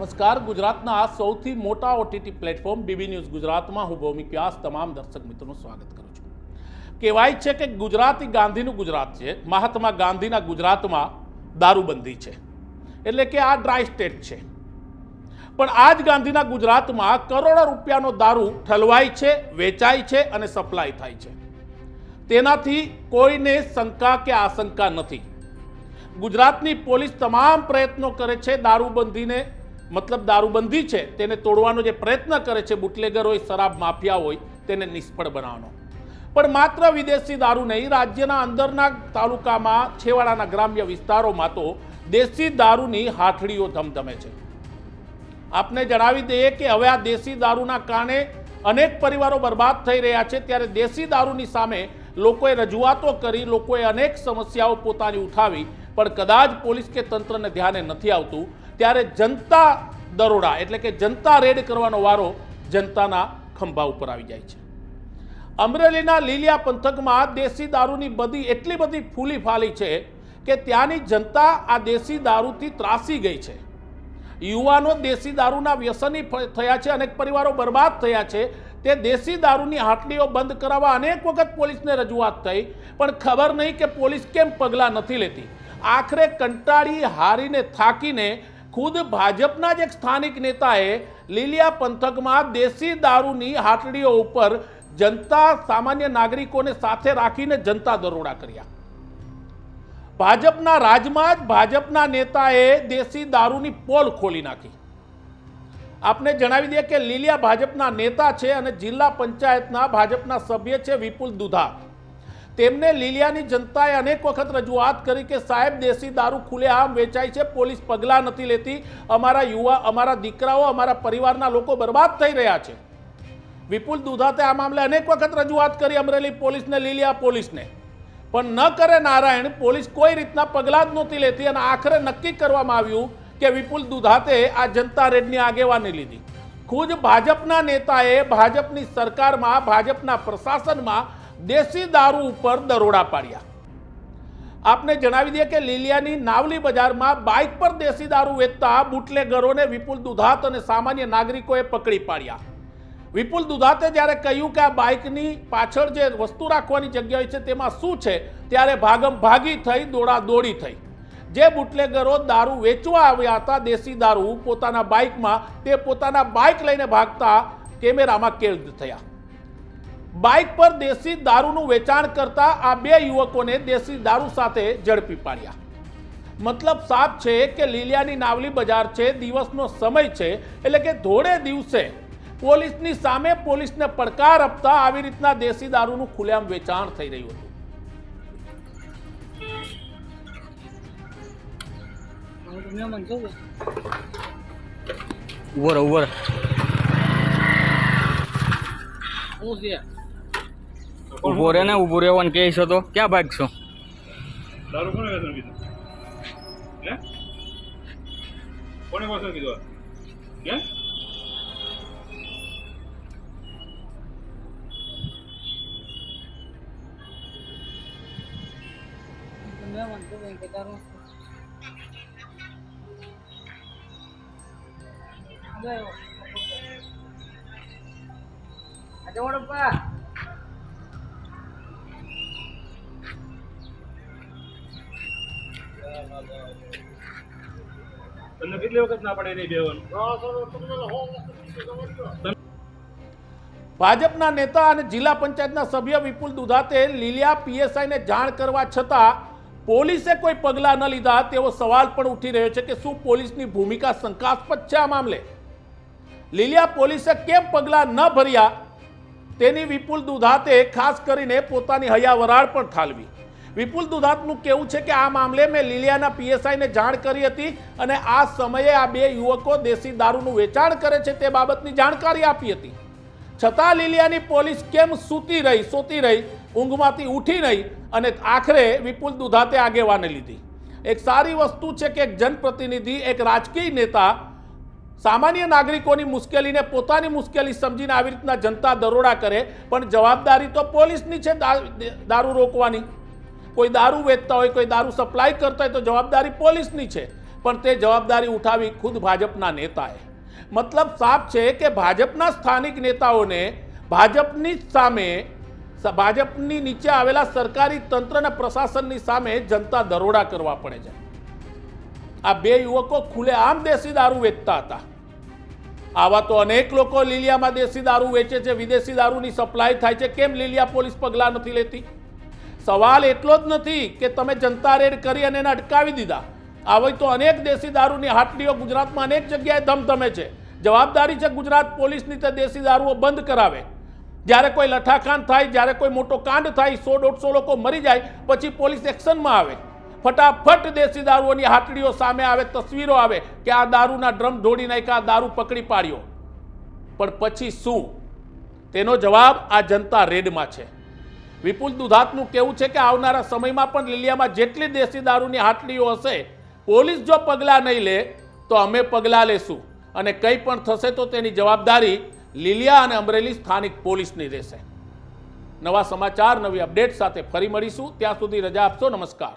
નમસ્કાર. ગુજરાતના આ સૌથી મોટા ઓટીટી પ્લેટફોર્મ બીબી ન્યૂઝ ગુજરાતમાં હું ભૌમિક વ્યાસ. તમામ દર્શક મિત્રોનું સ્વાગત કરું છું. કહેવાય છે કે ગુજરાતી ગાંધીનું ગુજરાત છે. મહાત્મા ગાંધીના ગુજરાતમાં દારૂબંધી છે. એટલે કે આ ડ્રાય સ્ટેટ છે. પણ આ જ ગાંધીના ગુજરાતમાં કરોડો રૂપિયાનો દારૂ ઠલવાય છે, વેચાય છે અને સપ્લાય થાય છે. તેનાથી કોઈને શંકા કે આશંકા નથી. ગુજરાતની પોલીસ તમામ પ્રયત્નો કરે છે દારૂબંધીને મતલબ દારૂબંધી છે, તેને તોડવાનો જે પ્રયત્ન કરે છે બુટલેગર હોય, શરાબ માફિયા હોય, તેને નિષ્ફળ બનાવવાનો. પણ માત્ર વિદેશી દારૂ નહીં, રાજ્યના અંદરના તાલુકામાં, છેવાડાના ગ્રામ્ય વિસ્તારોમાં તો દેશી દારૂની હાથડીઓ ધમધમે છે. આપને જણાવી દઈએ કે હવે આ દેશી દારૂના કારણે અનેક પરિવારો બરબાદ થઈ રહ્યા છે. ત્યારે દેશી દારૂની સામે લોકોએ રજૂઆતો કરી, લોકોએ અનેક સમસ્યાઓ પોતાની ઉઠાવી, પણ કદાચ પોલીસ કે તંત્રને ધ્યાને નથી આવતું. ત્યારે જનતા દરોડા એટલે કે જનતા રેડ કરવાનો વારો જનતાના ખંભા ઉપર આવી જાય છે. અમરેલીના લીલિયા પંથકમાં દેશી દારૂની બધી એટલી બધી ફૂલી ફાલી છે કે ત્યાંની જનતા આ દેશી દારૂથી ત્રાસી ગઈ છે. યુવાનો દેશી દારૂના વ્યસની થયા છે, અનેક પરિવારો બરબાદ થયા છે. તે દેશી દારૂની હાટલીઓ બંધ કરાવવા અનેક વખત પોલીસને રજૂઆત થઈ, પણ ખબર નહીં કે પોલીસ કેમ પગલાં નથી લેતી. આખરે કંટાળી હારીને થાકીને ખુદ ભાજપના જ એક સ્થાનિક નેતાએ લીલિયા પંથકમાં દેશી દારૂની હાટડીઓ ઉપર જનતા સામાન્ય નાગરિકોને સાથે રાખીને જનતા દરોડા કર્યા. ભાજપના રાજમાં જ ભાજપના નેતાએ દેશી દારૂની પોલ ખોલી નાખી. આપને જણાવી દઈએ કે લીલિયા ભાજપના નેતા છે અને જિલ્લા પંચાયતના ભાજપના સભ્ય છે વિપુલ દુધા તેમને લીલિયાની જનતાએ અનેક વખત રજૂઆત કરી કે સાહેબ, દેશી દારૂ ખુલ્લેઆમ વેચાય છે, પોલીસ પગલાં નથી લેતી. અમારા યુવા, અમારા દીકરાઓ, અમારા પરિવારના લોકો બરબાદ થઈ રહ્યા છે. વિપુલ દુધાતે આ મામલે અનેક વખત રજૂઆત કરી, અમરેલી પોલીસને, લીલિયા પોલીસને. પણ ન કરે નારાયણ, પોલીસ કોઈ રીતના પગલાં જ નહોતી લેતી અને આખરે નક્કી કરવામાં આવ્યું કે વિપુલ દુધાતે આ જનતા રેડની આગેવાની લીધી. ખુદ ભાજપના નેતાએ ભાજપની સરકારમાં, ભાજપના પ્રશાસનમાં દેશી દારૂ ઉપર દરોડા પાડ્યા. આપને જણાવી દઈએ કે લીલિયાની નાવલી બજારમાં બાઇક પર દેશી દારૂ વેચતા બુટલેગરોને વિપુલ દુધાત અને સામાન્ય નાગરિકોએ પકડી પાડ્યા. વિપુલ દુધાતે જ્યારે કહ્યું કે આ બાઇકની પાછળ જે વસ્તુ રાખવાની જગ્યા છે, તેમાં શું છે, ત્યારે ભાગમ ભાગી થઈ દોડા દોડી થઈ. જે બુટલેગરો દારૂ વેચવા આવ્યા હતા, દેશી દારૂ, પોતાના બાઇકમાં, તે પોતાના બાઇક લઈને ભાગતા કેમેરામાં કેદ થયા. બાઇક પર દેશી દારૂનું વેચાણ કરતા આ બે યુવકોને દેશી દારૂ સાથે ઝડપી પાડ્યા. મતલબ સાફ છે કે લીલિયાની નાવલી બજાર છે દિવસનો સમય છે એટલે કે ધોળે દિવસે પોલીસની સામે પોલીસને પડકાર આપતા આવી રીતના દેશી દારૂનું ખુલ્લેઆમ વેચાણ થઈ રહ્યું હતું. ઉભર ઉભર ઊભો રે ને ઊભો રહેવાનું કહે છો તો. ક્યાં ભાગશો દારૂ કોને વ્યસન કીધું? હે? કોને વ્યસન કીધું આ? હે? તમને કેટલી વખત ના પડે નહીં બેવાનું? ભાજપના નેતા અને જિલ્લા પંચાયતના સભ્ય વિપુલ દુધાતે લીલિયા પીએસઆઈને જાણ કરવા છતાં પોલીસે કોઈ પગલાં ન લીધા. તેવો સવાલ પણ ઉઠી રહ્યો છે કે શું પોલીસની ભૂમિકા શંકાસ્પદ છે આ મામલે? લીલિયા પોલીસે કેમ પગલાં ન ભર્યા? તેની વિપુલ દુધાતે ખાસ કરીને પોતાની હયાવરાળ પણ ઠાલવી. વિપુલ દુધાતનું કહેવું છે કે આ મામલે મેં લીલિયાના પીએસઆઈને જાણ કરી હતી અને આ સમયે આ બે યુવકો દેશી દારૂનું વેચાણ કરે છે તે બાબતની જાણકારી આપી હતી. છતાં લીલિયાની પોલીસ કેમ સૂતી રહી સૂતી રહી, ઊંઘમાંથી ઉઠી નહીં અને આખરે વિપુલ દુધાતે આગેવાને લીધી. એક સારી વસ્તુ છે કે એક જનપ્રતિનિધિ, એક રાજકીય નેતા સામાન્ય નાગરિકોની મુશ્કેલીને પોતાની મુશ્કેલી સમજીને આવી રીતના જનતા દરોડા કરે, પણ જવાબદારી તો પોલીસની છે દારૂ રોકવાની. કોઈ દારૂ વેચતા હોય, કોઈ દારૂ સપ્લાય કરતા હોય તો જવાબદારી પોલીસની છે. પણ તે જવાબદારી ઉઠાવી ખુદ ભાજપના નેતાએ. મતલબ સાફ છે કે ભાજપના સ્થાનિક નેતાઓને ભાજપની સામે ભાજપની નીચે આવેલા સરકારી તંત્ર અને પ્રશાસનની સામે જનતા દરોડા કરવા પડે છે. આ બે યુવકો ખુલ્લેઆમ દેશી દારૂ વેચતા હતા. આવા તો અનેક લોકો લીલિયામાં દેશી દારૂ વેચે છે, વિદેશી દારૂની સપ્લાય થાય છે. કેમ લીલિયા પોલીસ પગલાં નથી લેતી? સવાલ એટલો જ નથી કે તમે જનતા રેડ કરી અને એને અટકાવી દીધા. આવી તો અનેક દેશી દારૂની હાટડીઓ ગુજરાતમાં અનેક જગ્યાએ ધમધમે છે. જવાબદારી છે ગુજરાત પોલીસની તે દેશી દારૂઓ બંધ કરાવે. જ્યારે કોઈ લઠાકાંડ થાય, જ્યારે કોઈ મોટો કાંડ થાય, સો દોઢસો લોકો મરી જાય, પછી પોલીસ એક્શનમાં આવે. ફટાફટ દેશી દારૂઓની હાટડીઓ સામે આવે, તસવીરો આવે કે આ દારૂના ડ્રમ ઢોળી નાખ્યા, આ દારૂ પકડી પાડ્યો. પણ પછી શું? તેનો જવાબ આ જનતા રેડમાં છે. વિપુલ દુધાતનું કેવું છે કે આવનારા સમયમાં પણ લીલિયામાં જેટલી દેશી દારૂની હાટલીઓ હશે, પોલીસ જો પગલાં નહીં લે, તો અમે પગલાં લેશું. અને કંઈ પણ થશે તો તેની જવાબદારી લીલિયા અને અમરેલી સ્થાનિક પોલીસની રહેશે. નવા સમાચાર, નવી અપડેટ સાથે ફરી મળીશું. ત્યાં સુધી રજા આપશો. નમસ્કાર.